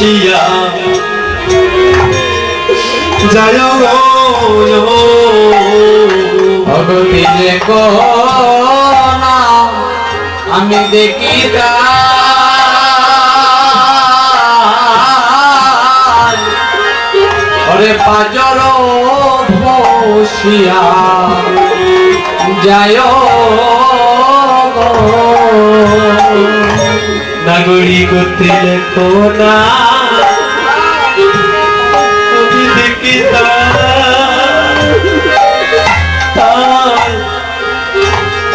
বসিয়া যায় ভগতি যে না আমি দেখি তাই। পাজর বসিয়া যায় নাগরিক লেখো না।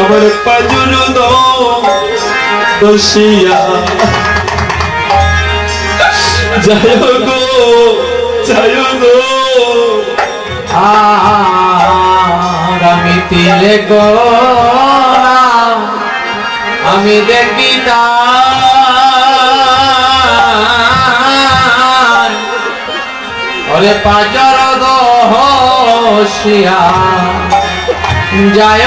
আমার পাজুর দোষিয়া যায় গো যায় গো আমি তিলে গো আমি দেখি তাই। পাজর দোষিয়া যায়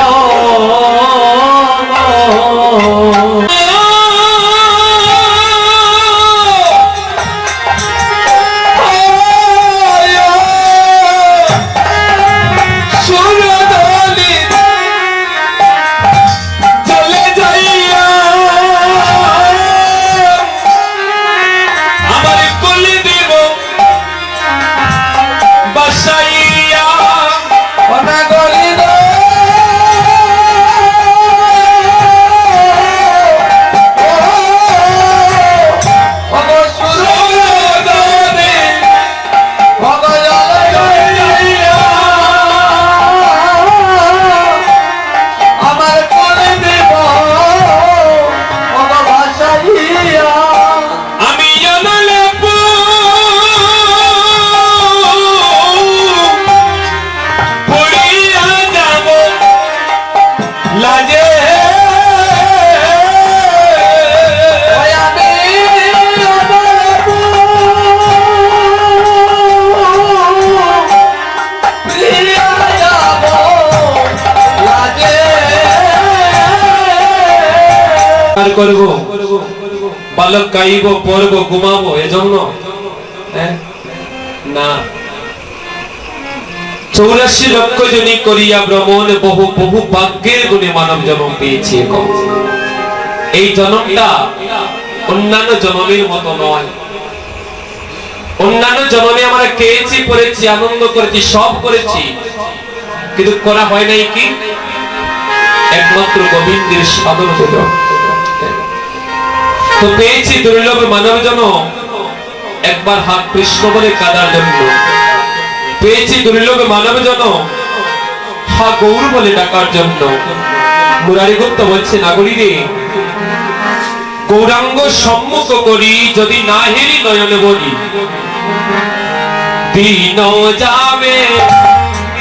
করব? বালক গাইব পড়ব ঘুমাবো এজন্য? না। চৌরাশি লক্ষ জনী করিয়া ভ্রমণ, বহু বহু ভাগ্যের গুণে মানব জন্ম পেয়েছি এই জন্মটা অন্যান্য জন্মের মতো নয়। অন্যান্য জন্মে আমরা খেয়েছি, পড়েছি, আনন্দ করেছি, সব করেছি। কিন্তু করা হয় নাই কি? একমাত্র গোবিন্দের সাধন হলো তো পেয়েছি দুর্লভ মানব জন একবার হাত কৃষ্ণ বলে কাদার জন্য। পেয়েছি দুর্লভ মানব জন হা গৌর বলে ডাকার জন্য। মুরারি গুপ্ত বলছে নাগরী রে গৌরাঙ্গ সম্মুখ করি, যদি না হেরি নয়নে বলি। দিন যাবে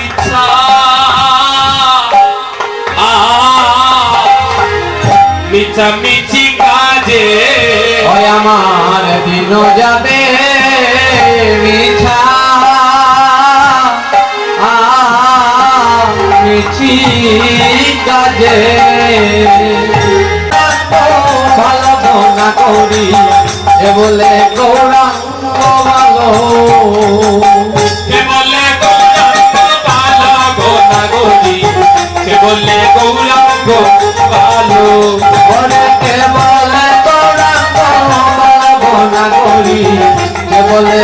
ইচ্ছা। আ কাজে ওই আমার দিন যাবে মিছা আ, মিছি কাজে। ভালো না করি এ বলে গৌরাঙ্গ ভালো না করি কে বলে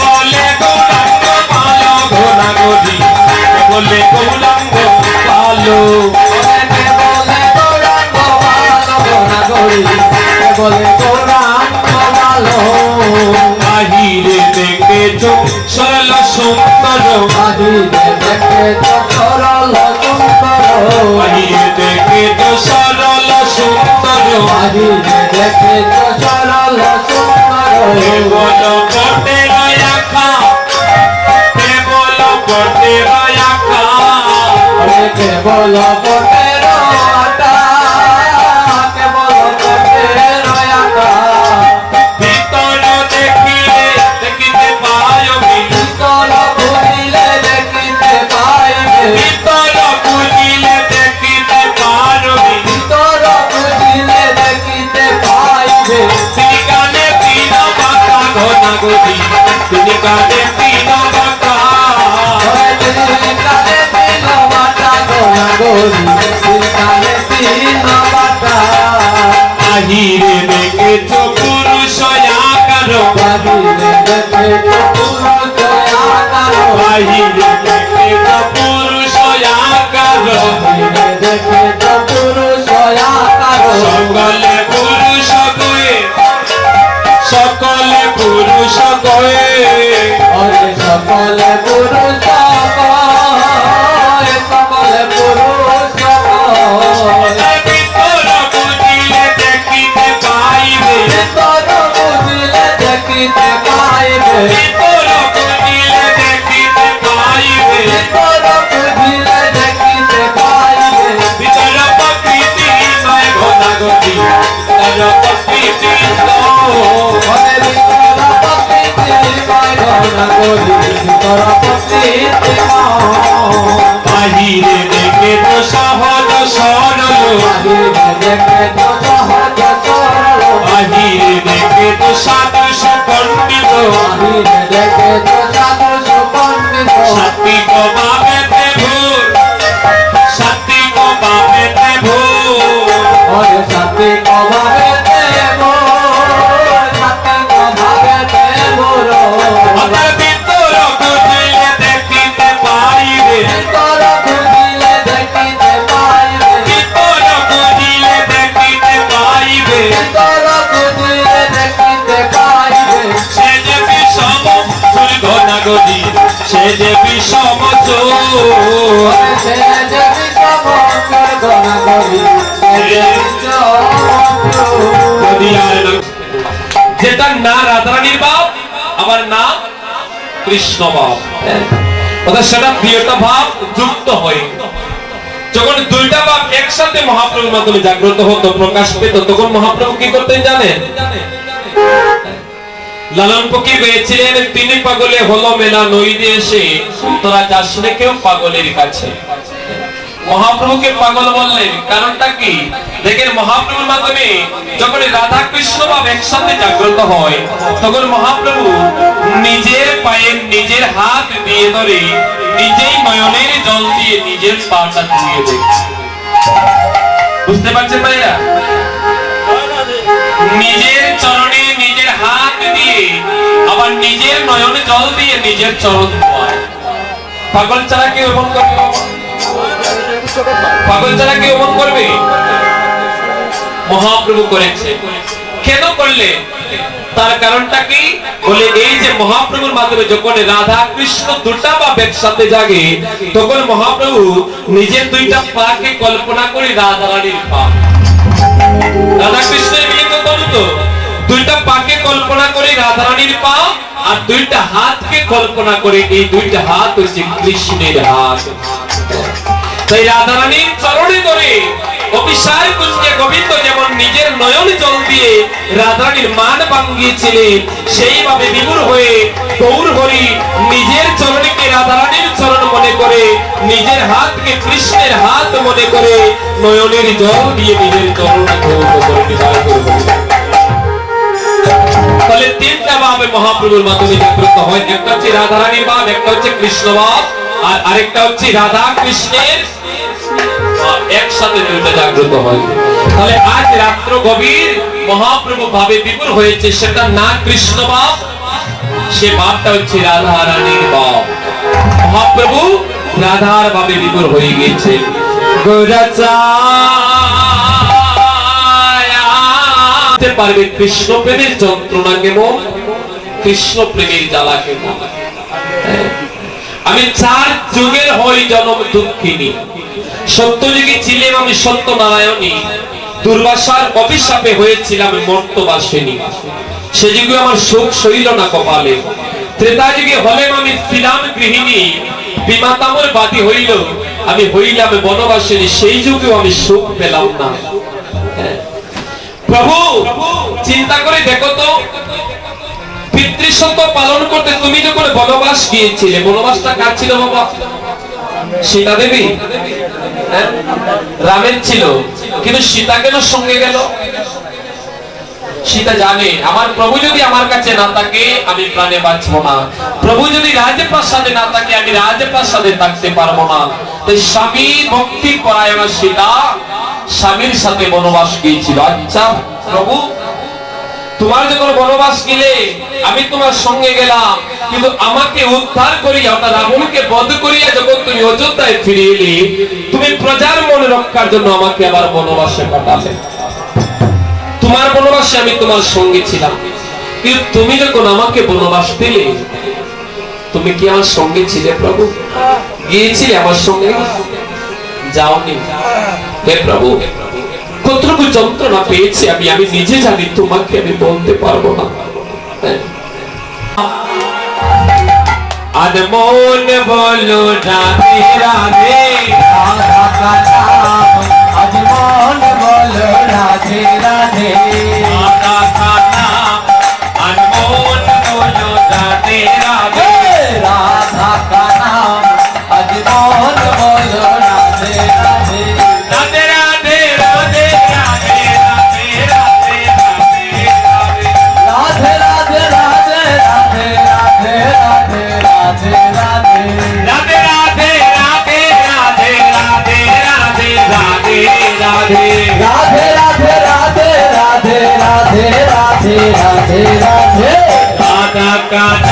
বলে গৌরাঙ্গ নাগরী কে বলে গৌরাঙ্গ ভালো কেবলে গৌরাঙ্গ বাহিরে দেখেছ সরল সুন্দর। বাহিরে দেখে সরল সুন্দর বাহিরে দেখেছ সরল সুন্দর। বাহিরে দেখেছ সরল সুন্দর কেবল বাতা ঘনা গতি তিনি কানে তিন বাতা কালে বাটা গোনা গরি কালে তিন আহিরে सबल गुरु सबाय सबल गुरु सबाय तोरा बुझिले देखिते पाइबे तोरा बुझिले देखिते पाइबे तोरा बुझिले देखिते पाइबे तोरा बुझिले देखिते पाइबे बिचार प्रकृति मैं घोना गोती। तारा प्रकृति तो भरे बिचार प्रकृति मैं घोना गोती। বাহিরে দেখে তো সহজ সরল বাহিরে দেখে তো সাধু সুপণ্ডিত বাহিরে দেখে যদি আর না- রাধারানীর বাপ আবার না কৃষ্ণ বাপ। অর্থাৎ সেটা প্রিয়তা ভাব যুক্ত হয়। যখন দুইটা বাপ একসাথে মহাপ্রভুর মাধ্যমে জাগ্রত হতো, প্রকাশ পেত, তখন মহাপ্রভু কি করতেন জানেন? লালন ফকির গেছিলেন তিনি পাগলে হলো মেলা নই এসে তোরা যাস রে কেউ পাগলের কাছে। মহাপ্রভুকে পাগল বললেন, কারণটা কি? দেখেন, মহাপ্রভুর মাধ্যমে যখন রাধা কৃষ্ণ ভাব একসাথে জাগ্রত হয়, তখন মহাপ্রভু নিজের পায়ে নিজের হাত দিয়ে ধরে নিজেই নয়নের জল দিয়ে নিজের পাটা দেয়। বুঝতে পারছেন ভাইরা? নিজের চরণে নিজের হাত দিয়ে, আবার নিজের নয়নে জল দিয়ে নিজের চরণ পাগল ছাড়া কেউ করবে? পাগল করবে? মহাপ্রভু করেছে। কেন করলে? তার কারণটা কি? বলে এই যে মহাপ্রভুর মাধ্যমে যখন রাধা কৃষ্ণ দুটা বা একসাথে জাগে, তখন মহাপ্রভু নিজের দুইটা পাকে কল্পনা করে রাধা রানীর পা। রাধা কৃষ্ণের তো? দুইটা পাকে কল্পনা করে রাধারানীর পা আর দুইটা হাতকে কল্পনা করে এই দুইটা হাত হচ্ছে কৃষ্ণের হাত। তাই রাধারানীর চরণে করে অভিসার কুঞ্জে গোবিন্দ যেমন নিজের নয়ন জল দিয়ে রাধারানীর মান ভাঙ্গিয়েছিলেন, সেইভাবে বিমূর হয়ে গৌর হরি নিজের চরণকে রাধারানীর চরণ মনে করে, নিজের হাতকে কৃষ্ণের হাত মনে করে নয়নের জল দিয়ে নিজের চরণ গৌর করে। মহাপ্রভুর মাধ্যমে জাগ্রত হয়। একটা হচ্ছে রাধারানীর ভাব একটা হচ্ছে কৃষ্ণ ভাব আর আরেকটা হচ্ছে রাধা কৃষ্ণের। একসাথে জাগ্রত হয়। হয়েছে হয়ে পারবে কৃষ্ণ প্রেমের যন্ত্রণা কেমন? কৃষ্ণ প্রেমের জ্বালা কেমন আমি চার যুগের হই জনম দুঃখিনী। সত্য যুগে ছিলাম আমি সত্য নারায়ণী দুর্বাসার অভিশাপে হয়েছিলাম মর্তবাসিনী। সে যুগে আমার সুখ সইল না কপালে। ত্রেতা যুগে হলেম আমি ছিলাম গৃহিণী। বিমাতামর বাদী হইল, আমি হইলাম বনবাসিনী। সেই যুগেও আমি সুখ পেলাম না। হ্যাঁ। প্রভু, চিন্তা করে দেখো তো পিতৃসত্ব পালন করতে তুমি যখন বনবাস গিয়েছিলে, বনবাসটা কার ছিল বাবা? সীতা দেবী? হ্যাঁ? রামের ছিল। কিন্তু সীতা কেন সঙ্গে গেল? সীতা জানে, আমার প্রভু যদি আমার কাছে না থাকে, আমি প্রাণে বাঁচবো না। প্রভু যদি রাজপ্রাসাদে না থাকে, আমি রাজপ্রাসাদে থাকতে পারব না। তাই স্বামী ভক্তি পরায়ণ সীতা স্বামীর সাথে বনবাস গিয়েছিল। আচ্ছা প্রভু তোমার যখন বনবাস গেলে, আমি তোমার সঙ্গে গেলাম। কিন্তু আমাকে উদ্ধার করিয়া, অর্থাৎ রাবণকে বধ করিয়া যখন তুমি অযোধ্যায় ফিরে এলে, তুমি প্রজার মন রক্ষার জন্য আমাকে আবার বনবাসে পাঠালে। তোমার বনবাসে আমি তোমার সঙ্গে ছিলাম। কিন্তু তুমি যখন আমাকে বনবাস দিলে, তুমি কি আমার সঙ্গে ছিলে প্রভু? গিয়েছিলে আমার সঙ্গে? যাওনি। হে প্রভু কতটুকু যন্ত্রণা পেয়েছি আমি আমি নিজে জানি, তোমাকে আমি বলতে পারব না। হ্যাঁ। বলো রাধে রাধে, রাধা কা নাম আজ মন বলো রাধে রাধে।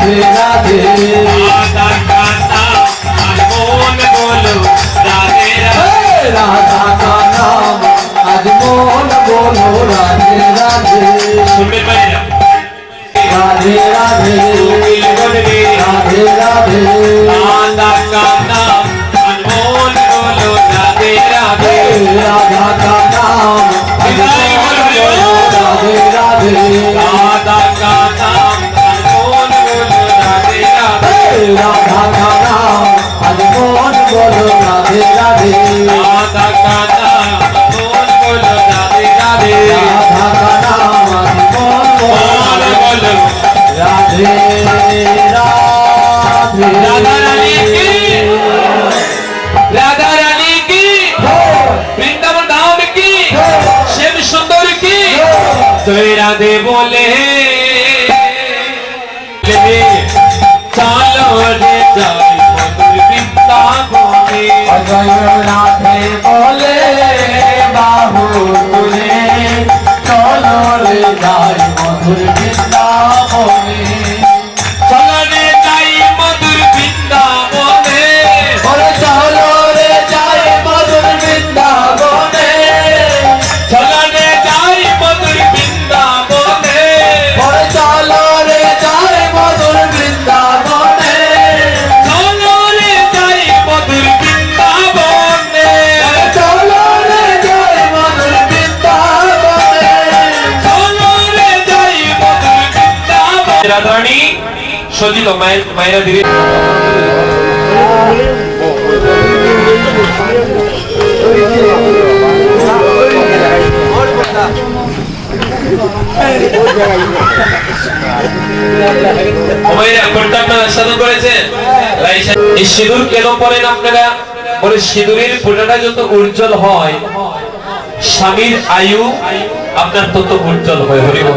Yeah. রাধে রাধে রাধা কানা মন বল রাধে রাধে রাধা কানা মন বল রাধে রাধে রাধা রানী কি রাধা রানী কি বৃন্দাবন ধাম কি শ্যাম সুন্দর কি জয় রাধে বলে রাধে বলে বাহু তুলে চলো রে যাই মধুর সজিত মায়ের দিবে। সিঁদুর কেন পরেন আপনারা? বলে সিঁদুরের যত উজ্জ্বল হয়, স্বামীর আয়ু, আপনার তত উজ্জ্বল হয়। হরিবল।